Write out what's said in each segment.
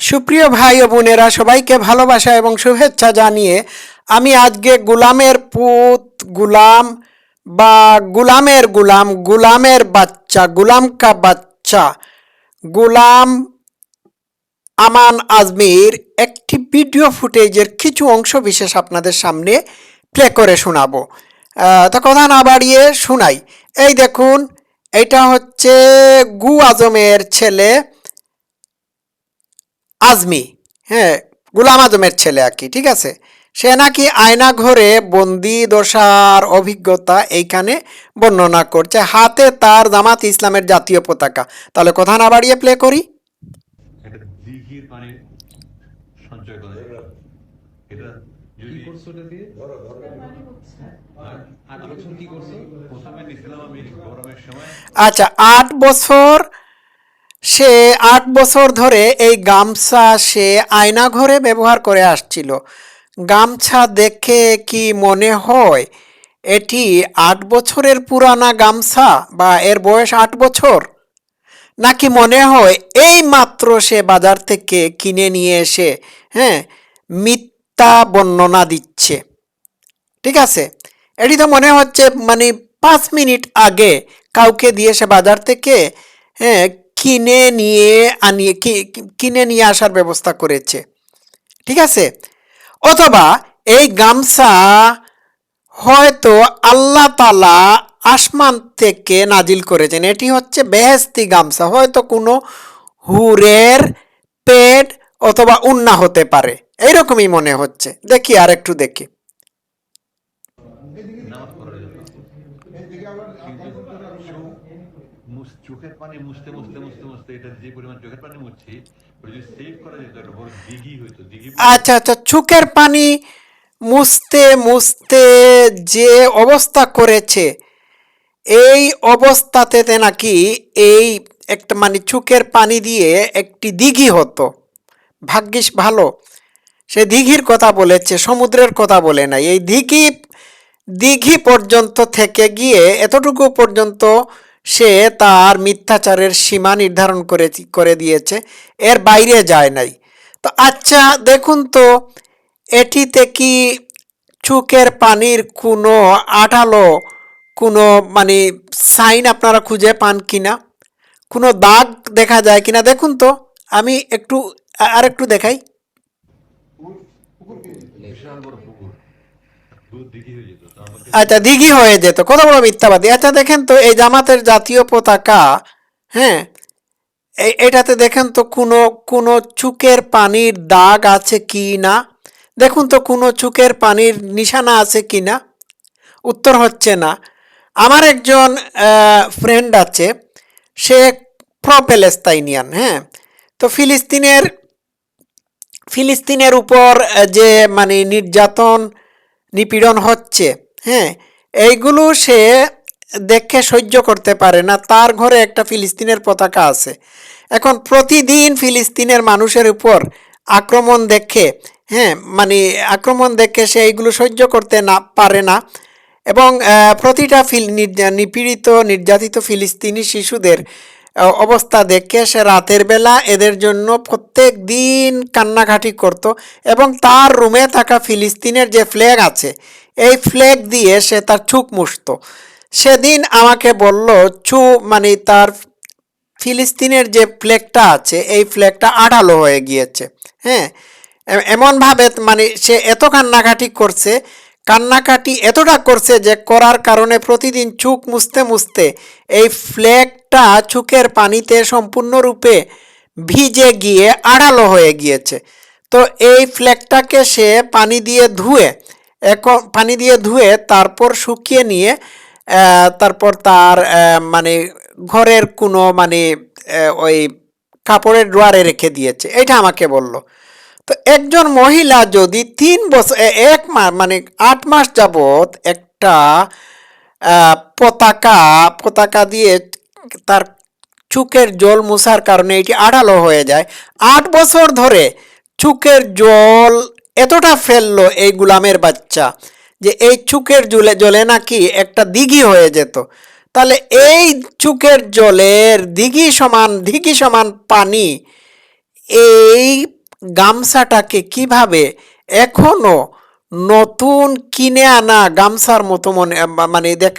সুপ্রিয় ভাই ও বোনেরা, সবাইকে ভালোবাসা এবং শুভেচ্ছা জানিয়ে আমি আজকে গুলামের পুত, গুলাম বা গুলামের গুলাম, গুলামের বাচ্চা গুলাম কা বাচ্চা, গুলাম আমান আজমির একটি ভিডিও ফুটেজের কিছু অংশ বিশেষ আপনাদের সামনে প্লে করে শোনাবো। তো কথা না বাড়িয়ে শোনাই। এই দেখুন, এটা হচ্ছে গু আজমের ছেলে। আজমি হ্যাঁ গুলাম আজমের ছেলে আর কি ঠিক আছে? সে নাকি আয়না ঘরে বন্দি দশার অভিজ্ঞতা এইখানে বর্ণনা করছে। হাতে তার জামাত ইসলামের জাতীয় পতাকা। তাহলে কথা না বাড়িয়ে প্লে করি। এটা যদি করছ দিয়ে? সময়। আচ্ছা আট বছর সে আট বছর ধরে এই গামছা সে আয়না ঘরে ব্যবহার করে আসছিল। গামছা দেখে কি মনে হয়, এটি আট বছরের পুরানা গামছা বা এর বয়স আট বছর? নাকি মনে হয় এই মাত্র সে বাজার থেকে কিনে নিয়ে এসে হ্যাঁ মিথ্যা বর্ণনা দিচ্ছে। ঠিক আছে, এটি তো মনে হচ্ছে মানে পাঁচ মিনিট আগে কাউকে দিয়ে সে বাজার থেকে হ্যাঁ কিনে নিয়ে আনিয়ে কিনে নিয়ে আসার ব্যবস্থা করেছে। ঠিক আছে? অথবা এই গামছা হয়তো আল্লাহ তালা আসমান থেকে নাজিল করেছেন। এটি হচ্ছে বেহেস্তি গামছা। হয়তো কোনো হুরের পেট অথবা উন্না হতে পারে। এইরকমই মনে হচ্ছে। দেখি আর একটু দেখি। চোখের পানি মুছতে মুছতে মুছতে মুছতে এটা যে পরিমাণ চোখের পানি মুছছি যদি সেভ করা যেত একটা বড় দিঘি হইতো, দিঘি আচ্ছা আচ্ছা চোখের পানি মুছতে মুছতে যে অবস্থা করেছে, এই অবস্থাতে নাকি এই একটা মানে চোখের পানি দিয়ে একটি দিঘি হতো। ভাগ্যিস ভালো, সে দিঘির কথা বলেছে, সমুদ্রের কথা বলে নাই। এই দিঘি দিঘি পর্যন্ত থেকে গিয়ে, এতটুকু পর্যন্ত সে তার মিথ্যাচারের সীমা নির্ধারণ করে করে দিয়েছে। এর বাইরে যায় নাই। তো আচ্ছা দেখুন তো এটিতে কি চোখের পানির কোনো আঠালো কোনো মানে সাইন আপনারা খুঁজে পান কিনা? কোনো দাগ দেখা যায় কিনা? দেখুন তো আমি একটু আর একটু দেখাই। আচ্ছা দিঘি হয়ে যেত, কত বড় মিথ্যাবাদী। আচ্ছা দেখেন তো এই জামাতের জাতীয় পতাকা হ্যাঁ এটাতে দেখেন তো কোনো কোনো চুকের পানির দাগ আছে কি না? দেখুন তো কোনো চুকের পানির নিশানা আছে কি না? উত্তর হচ্ছে না। আমার একজন ফ্রেন্ড আছে, সে প্রো প্যালেস্তাইনিয়ান হ্যাঁ তো ফিলিস্তিনের ফিলিস্তিনের উপর যে মানে নির্যাতন নিপীড়ন হচ্ছে। হ্যাঁ এইগুলো সে দেখে সহ্য করতে পারে না। তার ঘরে একটা ফিলিস্তিনের পতাকা আছে। এখন প্রতিদিন ফিলিস্তিনের মানুষের উপর আক্রমণ দেখে হ্যাঁ মানে আক্রমণ দেখে সে এইগুলো সহ্য করতে না, পারে না। এবং প্রতিটা ফিল, নির্যা- নিপীড়িত, নির্যাতিত ফিলিস্তিনি শিশুদের অবস্থা দেখে সে রাতের বেলা এদের জন্য প্রত্যেক দিন কান্নাকাটি করত এবং তার রুমে থাকা ফিলিস্তিনের যে ফ্ল্যাগ আছে, এই ফ্ল্যাগ দিয়ে সে তার চুক মুছত। সেদিন আমাকে বলল চু মানে তার ফিলিস্তিনের যে ফ্ল্যাগটা আছে, এই ফ্ল্যাগটা আঠালো হয়ে গিয়েছে। হ্যাঁ এমনভাবে মানে সে এত কান্নাকাটি করছে কান্নাকাটি এতটা করছে যে করার কারণে প্রতিদিন চুক মুছতে মুছতে এই ফ্ল্যাগটা চুকের পানিতে সম্পূর্ণরূপে ভিজে গিয়ে আড়ালো হয়ে গিয়েছে। তো এই ফ্ল্যাগটাকে সে পানি দিয়ে ধুয়ে, এখন পানি দিয়ে ধুয়ে তারপর শুকিয়ে নিয়ে তারপর তার মানে ঘরের কোনো মানে ওই কাপড়ের ড্রয়ারে রেখে দিয়েছে। এটা আমাকে বলল। তো একজন মহিলা যদি তিন বছর এক মাস মানে আট মাস যাবৎ একটা পতাকা পতাকা দিয়ে তার চুকের জল মুছার কারণে এটি আড়ালো হয়ে যায়। আট বছর ধরে চুকের জল এতটা ফেলল এই গুলামের বাচ্চা যে এই চুকের জলে জলে নাকি একটা দিঘি হয়ে যেত। তাহলে এই চুকের জলের দিঘি সমান দিঘি সমান পানি, এই গামছাটাকে কীভাবে এখনও নতুন কিনে আনা গামছার মতো মনে মানে দেখ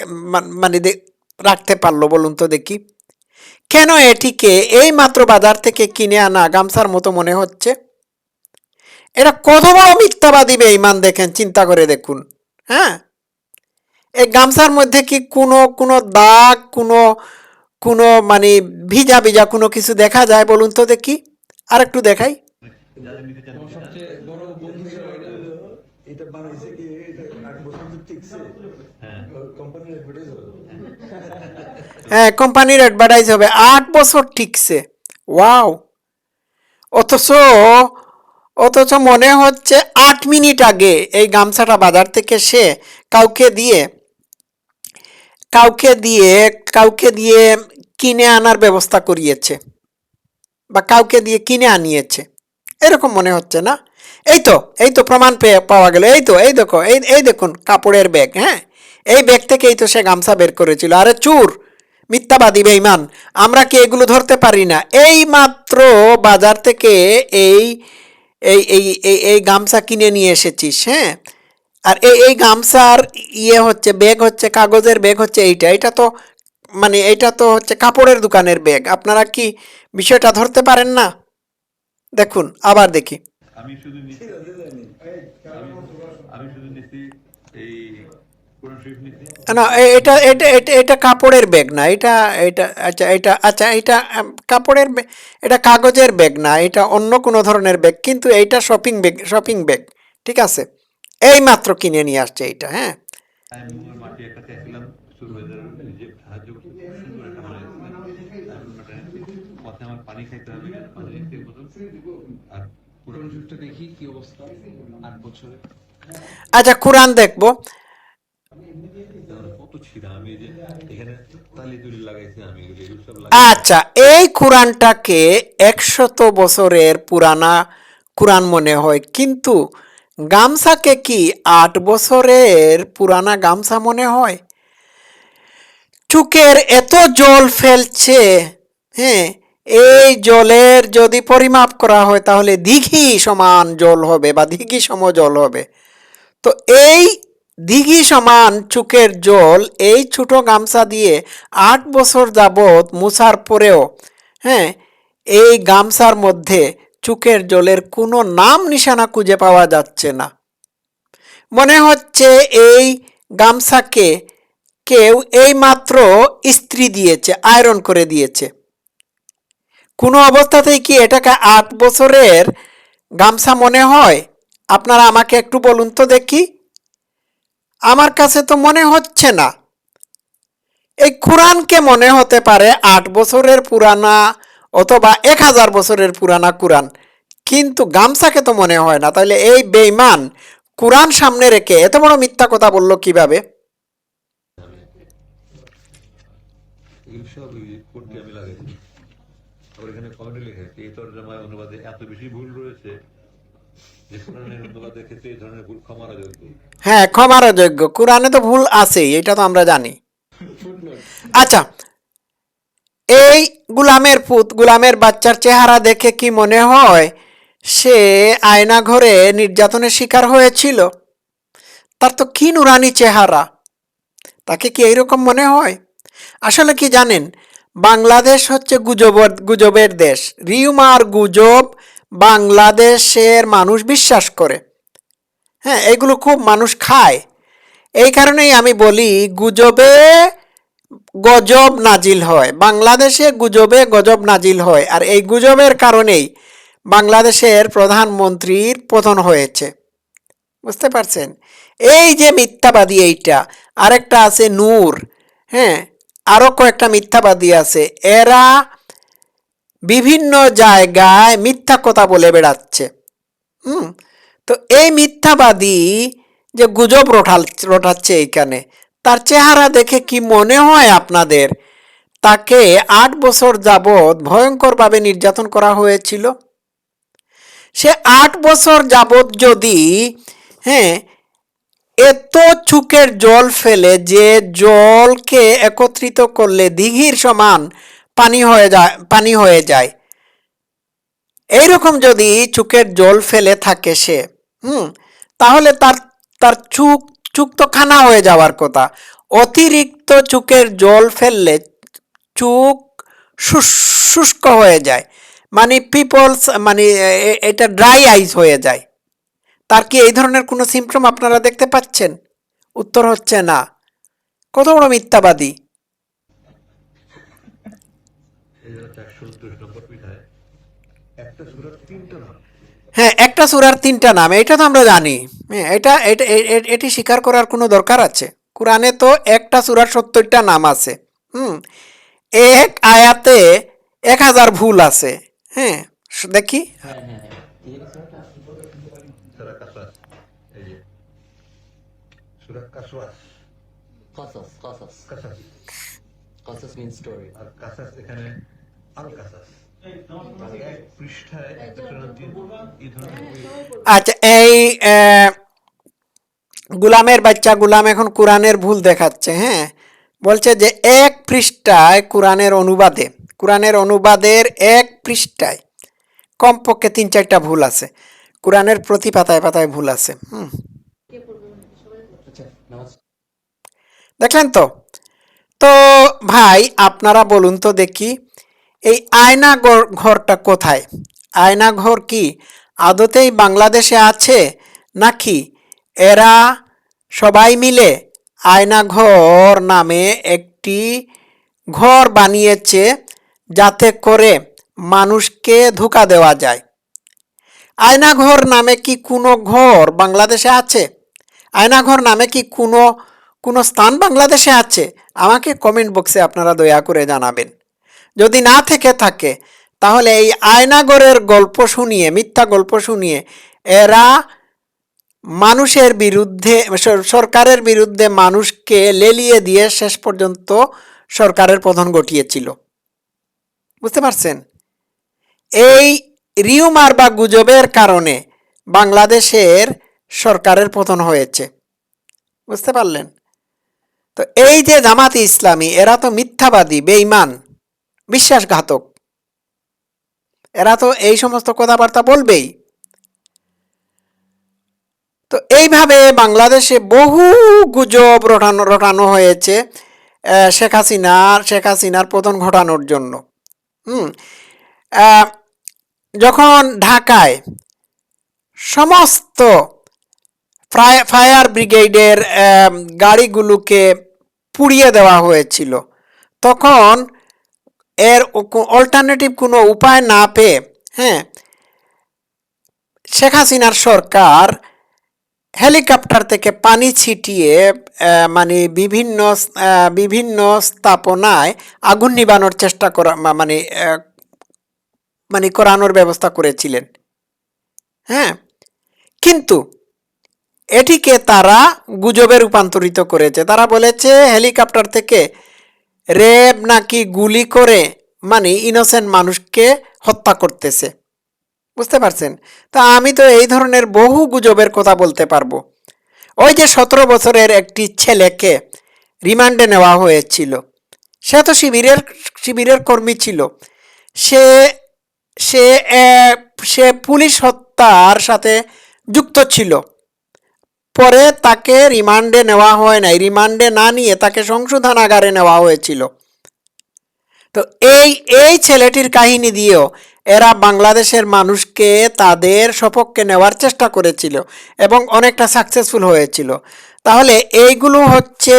মানে রাখতে পারল বলুন তো দেখি। কেন এটিকে এই মাত্র বাজার থেকে কিনে আনা গামছার মতো মনে হচ্ছে? এটা কত বড় মিথ্যাবাদী বেঈমান দেখেন, চিন্তা করে দেখুন হ্যাঁ? এই গামছার মধ্যে কি কোনো কোনো দাগ, কোনো কোনো মানে ভিজা ভিজা কোনো কিছু দেখা যায় বলুন তো দেখি? আর একটু দেখাই। সবচেয়ে বড় বন্ধু এটা। এটা বানাইছে কি? আট বছর টিকছে। হ্যাঁ। কোম্পানির অ্যাডভার্টাইজ হবে। হ্যাঁ। কোম্পানির অ্যাডভার্টাইজ হবে। আট বছর ঠিকছে ওয়াও। অথচ অথচ মনে হচ্ছে আট মিনিট আগে এই গামছাটা বাজার থেকে সে কাউকে দিয়ে কাউকে দিয়ে কাউকে দিয়ে কিনে আনার ব্যবস্থা করিয়েছে। বা কাউকে দিয়ে কিনে আনিয়েছে। এরকম মনে হচ্ছে না? এই তো এই তো প্রমাণ পেয়ে পাওয়া গেল। এই তো, এই দেখো, এই এই দেখুন, কাপড়ের ব্যাগ হ্যাঁ? এই ব্যাগ থেকেই তো সে গামছা বের করেছিল। আরে চুর! মিথ্যাবাদী, বেঈমান! আমরা কি এগুলো ধরতে পারি না? এই মাত্র বাজার থেকে এই এই এই এই এই গামছা কিনে নিয়ে এসেছিস হ্যাঁ? আর এই এই গামছার ইয়ে হচ্ছে, ব্যাগ হচ্ছে, কাগজের ব্যাগ হচ্ছে এইটা। এটা তো মানে এটা তো হচ্ছে কাপড়ের দোকানের ব্যাগ। আপনারা কি বিষয়টা ধরতে পারেন না? দেখুন আবার দেখি। আমি শুধু আমি- শুধু এই না এটা এটা এটা এটা কাপড়ের ব্যাগ না এটা এটা আচ্ছা এটা আচ্ছা এটা কাপড়ের এটা কাগজের ব্যাগ না এটা অন্য কোনো ধরনের ব্যাগ কিন্তু এইটা শপিং ব্যাগ শপিং ব্যাগ ঠিক আছে? এই মাত্র কিনে নিয়ে আসছে এইটা হ্যাঁ আমি মোর মাটি একটা চাইছিলাম সুরবাইদার যে সাহায্য করতে সুন্দর একটা বানাইছিলেন। আমি ওটা নিচ্ছি। পথে আমার পানি খাইতে হবে পানি নিতে বোতল আর পুরো কোরআন শরীফটা দেখি কি অবস্থা আট বছরে। আচ্ছা কোরআন দেখব। আচ্ছা এই কোরআনটাকে একশত বছরের পুরানা কোরআন মনে হয় কিন্তু গামছাকে কি আট বছরের পুরানা গামছা মনে হয়? চুকের এত জল ফেলছে হ্যাঁ এই জলের যদি পরিমাপ করা হয়, তাহলে দিঘি সমান জল হবে বা দিঘি সম জল হবে। তো এই দিঘি সমান চুকের জল, এই ছোট গামছা দিয়ে আট বছর যাবৎ মুছার পরেও হ্যাঁ এই গামছার মধ্যে চুকের জলের কোনো নাম নিশানা খুঁজে পাওয়া যাচ্ছে না। মনে হচ্ছে এই গামছাকে কেউ এই মাত্র ইস্ত্রি দিয়েছে, আয়রন করে দিয়েছে। কোনো অবস্থাতেই কি এটাকে আট বছরের গামছা মনে হয়? আপনারা আমাকে একটু বলুন তো দেখি। আমার কাছে তো মনে হচ্ছে না। এই কোরআনকে মনে হতে পারে আট বছরের পুরানা অথবা এক হাজার বছরের পুরানা কোরআন। কিন্তু গামছাকে তো মনে হয় না। তাহলে এই বেঈমান কোরআন সামনে রেখে এত বড় মিথ্যা কথা বলল কীভাবে? আবার এখানে কমেন্টে লিখেছি এই তর্জমায় অনুবাদে এত বেশি ভুল রয়েছে হ্যাঁ ক্ষমার যোগ্য। কোরআনে তো ভুল আছেই, এটা তো আমরা জানি। আচ্ছা এই গুলামের পুত, গুলামের বাচ্চার চেহারা দেখে কি মনে হয়, সে আয়না ঘরে নির্যাতনের শিকার হয়েছিল? তার তো কি নুরানি চেহারা। তাকে কি এইরকম মনে হয়? আসলে কি জানেন বাংলাদেশ হচ্ছে গুজবর, গুজবের দেশ। রিউমার গুজব বাংলাদেশের মানুষ বিশ্বাস করে। হ্যাঁ এগুলো খুব মানুষ খায়। এই কারণেই আমি বলি, গুজবে গজব নাজিল হয়। বাংলাদেশে গুজবে গজব নাজিল হয়। আর এই গুজবের কারণেই বাংলাদেশের প্রধানমন্ত্রীর পতন হয়েছে। বুঝতে পারছেন? এই যে মিথ্যাবাদী এইটা, আরেকটা আছে নূর। হ্যাঁ আরও কয়েকটা মিথ্যাবাদী আছে। এরা বিভিন্ন জায়গায় মিথ্যা কথা বলে বেড়াচ্ছে। হুম? তো এই মিথ্যাবাদী যে গুজব রটাল রটাচ্ছে এইখানে, তার চেহারা দেখে কি মনে হয় আপনাদের? তাকে আট বছর যাবৎ ভয়ঙ্করভাবে নির্যাতন করা হয়েছিল। সে আট বছর যাবৎ যদি হ্যাঁ এত চুকের জল ফেলে যে জলকে একত্রিত করলে দিঘির সমান পানি হয়ে যায়, পানি হয়ে যায়। এইরকম যদি চুকের জল ফেলে থাকে সে, হুম, তাহলে তার তার চুক চুক তো খানা হয়ে যাওয়ার কথা। অতিরিক্ত চুকের জল ফেললে চুক শুষ- শুষ্ক হয়ে যায়। মানে পিপলস মানে এটা ড্রাই আইস হয়ে যায়। তার কি এই ধরনের কোনো সিমটম আপনারা দেখতে পাচ্ছেন? উত্তর হচ্ছে না। কত বড় মিথ্যাবাদী? হ্যাঁ একটা সুরার তিনটা নাম, এটা তো আমরা জানি। হ্যাঁ এটা, এটা- স্বীকার করার কোনো দরকার আছে। কোরআনে তো একটা সুরার সত্তরটা নাম আছে। হুম, এক আয়াতে এক হাজার ভুল আছে। হ্যাঁ দেখি হ্যাঁ হ্যাঁ হ্যাঁ এই বিষয়টা সারা কাসাস এই যে সুরা কাসওয়াস কসাস কসাস কাসাস কসাস মিন স্টোরি আর কাসাস এখানে আল কাসাস বই আচ্ছা এই গুলামের বাচ্চা গুলাম এখন কোরআনের ভুল দেখাচ্ছে হ্যাঁ? বলছে যে এক পৃষ্ঠায় কোরআনের অনুবাদে কোরআনের অনুবাদের এক পৃষ্ঠায় কমপক্ষে তিন চারটা ভুল আছে। কোরআনের প্রতি পাতায় পাতায় ভুল আছে হুম আচ্ছা নামাজ দেখলেন তো? তো ভাই, আপনারা বলুন তো দেখি, এই আয়না ঘর- ঘরটা কোথায়? আয়না ঘর কি আদতেই বাংলাদেশে আছে নাকি এরা সবাই মিলে আয়না ঘর নামে একটি ঘর বানিয়েছে যাতে করে মানুষকে ধোকা দেওয়া যায়? আয়নাঘর নামে কি কোনো ঘর বাংলাদেশে আছে? আয়নাঘর নামে কি কোনো কোনো স্থান বাংলাদেশে আছে? আমাকে কমেন্ট বক্সে আপনারা দয়া করে জানাবেন। যদি না থেকে থাকে, তাহলে এই আয়নাঘরের গল্প শুনিয়ে, মিথ্যা গল্প শুনিয়ে, এরা মানুষের বিরুদ্ধে সরকারের বিরুদ্ধে মানুষকে লেলিয়ে দিয়ে শেষ পর্যন্ত সরকারের পতন ঘটিয়েছিল। বুঝতে পারছেন? এই রিউমার বা গুজবের কারণে বাংলাদেশের সরকারের পতন হয়েছে। বুঝতে পারলেন? তো এই যে জামাতি ইসলামী, এরা তো মিথ্যাবাদী, বেঈমান, বিশ্বাসঘাতক। এরা তো এই সমস্ত কথাবার্তা বলবেই। তো এইভাবে বাংলাদেশে বহু গুজব রটানো রটানো হয়েছে শেখ হাসিনার শেখ হাসিনার পতন ঘটানোর জন্য। হুম যখন ঢাকায় সমস্ত ফায়া- ফায়ার ব্রিগেডের গাড়িগুলোকে পুড়িয়ে দেওয়া হয়েছিল। তখন এর অল্টারনেটিভ কোনো উপায় না পেয়ে হ্যাঁ শেখ হাসিনার সরকার হেলিকপ্টার থেকে পানি ছিটিয়ে মানে বিভিন্ন বিভিন্ন স্থাপনায় আগুন নিবানোর চেষ্টা করা মানে মানে করানোর ব্যবস্থা করেছিলেন। হ্যাঁ কিন্তু এটিকে তারা গুজবে রূপান্তরিত করেছে। তারা বলেছে, হেলিকপ্টার থেকে রেব নাকি গুলি করে মানে ইনোসেন্ট মানুষকে হত্যা করতেছে। বুঝতে পারছেন? তা আমি তো এই ধরনের বহু গুজবের কথা বলতে পারব। ওই যে সতেরো বছরের একটি ছেলেকে রিমান্ডে নেওয়া হয়েছিল। সে তো শিবিরের শিবিরের কর্মী ছিল। সে সে সে পুলিশ হত্যার সাথে যুক্ত ছিল। পরে তাকে রিমান্ডে নেওয়া হয় নাই। রিমান্ডে না নিয়ে তাকে সংশোধনাগারে নেওয়া হয়েছিল। তো এই এই ছেলেটির কাহিনী দিয়েও এরা বাংলাদেশের মানুষকে তাদের সপক্ষে নেওয়ার চেষ্টা করেছিল এবং অনেকটা সাকসেসফুল হয়েছিল। তাহলে এইগুলো হচ্ছে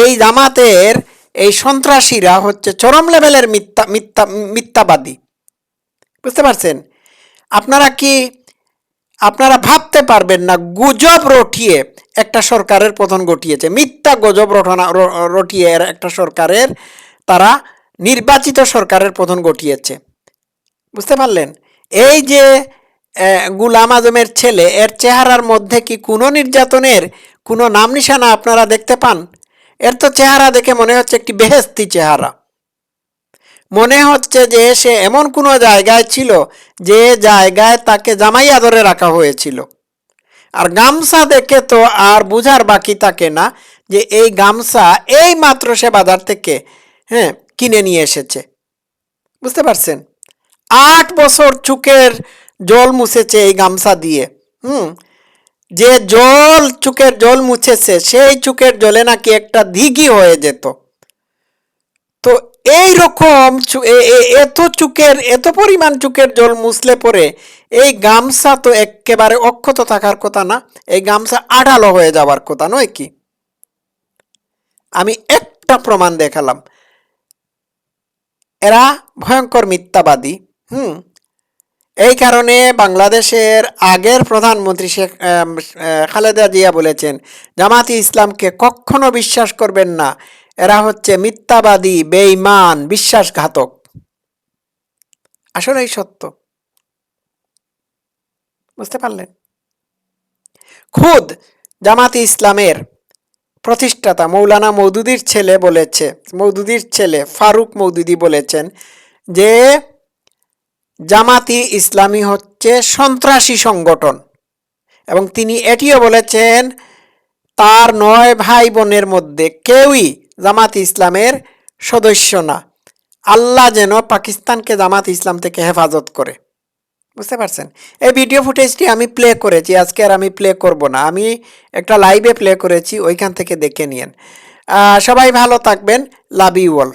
এই জামাতের, এই সন্ত্রাসীরা হচ্ছে চরম লেভেলের মিথ্যা মিথ্যা, মিথ্যাবাদী। বুঝতে পারছেন? আপনারা কি আপনারা ভাবতে পারবেন না, গুজব রটিয়ে একটা সরকারের পতন ঘটিয়েছে। মিথ্যা গুজব রটনা রটিয়ে একটা সরকারের, তারা নির্বাচিত সরকারের পতন ঘটিয়েছে। বুঝতে পারলেন? এই যে গুলাম আজমের ছেলে, এর চেহারার মধ্যে কি কোনো নির্যাতনের কোনো নাম নিশানা আপনারা দেখতে পান? এর তো চেহারা দেখে মনে হচ্ছে একটি বেহেস্তি চেহারা। মনে হচ্ছে যে সে এমন কোনো জায়গায় ছিল যে জায়গায় তাকে জামাই আদরে রাখা হয়েছিল। আর গামছা দেখে তো আর বুঝার বাকি থাকে না যে এই গামছা এই মাত্র সে বাজার থেকে হ্যাঁ কিনে নিয়ে এসেছে। বুঝতে পারছেন? আট বছর চুকের জল মুছেছে এই গামছা দিয়ে, হুম? যে জল, চুকের জল মুছেছে, সেই চুকের জলে নাকি একটা দিঘি হয়ে যেত। তো এই রকম এত চুকের, এত পরিমাণ চুকের জল মুছলে পরে এই গামছা তো একেবারে অক্ষত থাকার কথা না, এই গামছা আড়ালো হয়ে যাওয়ার কথা, নয় কি? আমি একটা প্রমাণ দেখালাম। এরা ভয়ঙ্কর মিথ্যাবাদী, হুম? এই কারণে বাংলাদেশের আগের প্রধানমন্ত্রী শেখ খালেদা জিয়া বলেছেন, জামাতি ইসলামকে কখনো বিশ্বাস করবেন না। এরা হচ্ছে মিথ্যাবাদী, বেঈমান, বিশ্বাসঘাতক। আসলেই সত্য। বুঝতে পারলেন? খুদ জামাতি ইসলামের প্রতিষ্ঠাতা মৌলানা মৌদুদির ছেলে বলেছে, মৌদুদির ছেলে ফারুক মৌদুদি বলেছেন যে জামাতি ইসলামী হচ্ছে সন্ত্রাসী সংগঠন এবং তিনি এটিও বলেছেন, তার নয় ভাই বোনের মধ্যে কেউই জামাত ইসলামের সদস্য না। আল্লাহ যেন পাকিস্তানকে জামাত ইসলাম থেকে হেফাজত করে। বুঝতে পারছেন? এই ভিডিও ফুটেজটি আমি প্লে করেছি, আজকে আর আমি প্লে করব না। আমি একটা লাইভে প্লে করেছি, ওইখান থেকে দেখে নিয়েন। সবাই ভালো থাকবেন লাভ ইউ অল